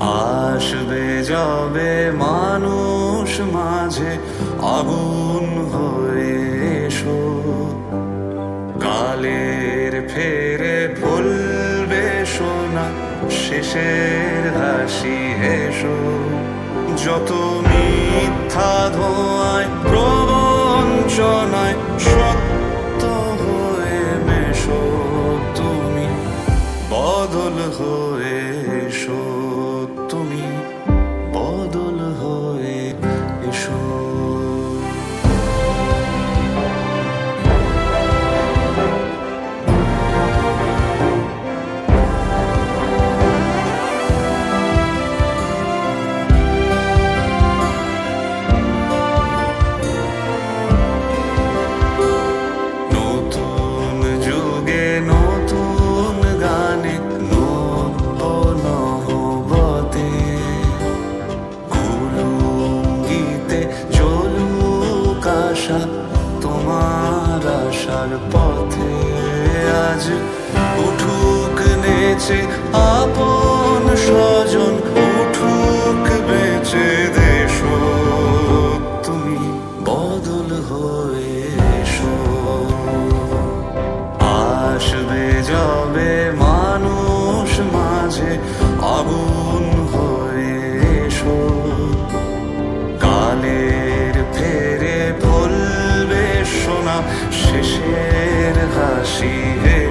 আসবে যাবে মানুষ মাঝে আগুন হয়ে এসো। কালের ফেরে ভুলবে সোনা শেষের হাসি হেসো। যত মিথ্যা ধোঁয়ায়, প্রবঞ্চনায় সত্য হয়ে মেশো তুমি, বদল হয়ে এসো। আশা, তোমার আশার পথে আজ উঠুক নেচে, আপন স্বজন উঠুক বেঁচে দেশ। তুমি বদল আসবে যাবে মানুষ শেষের হাসি এসো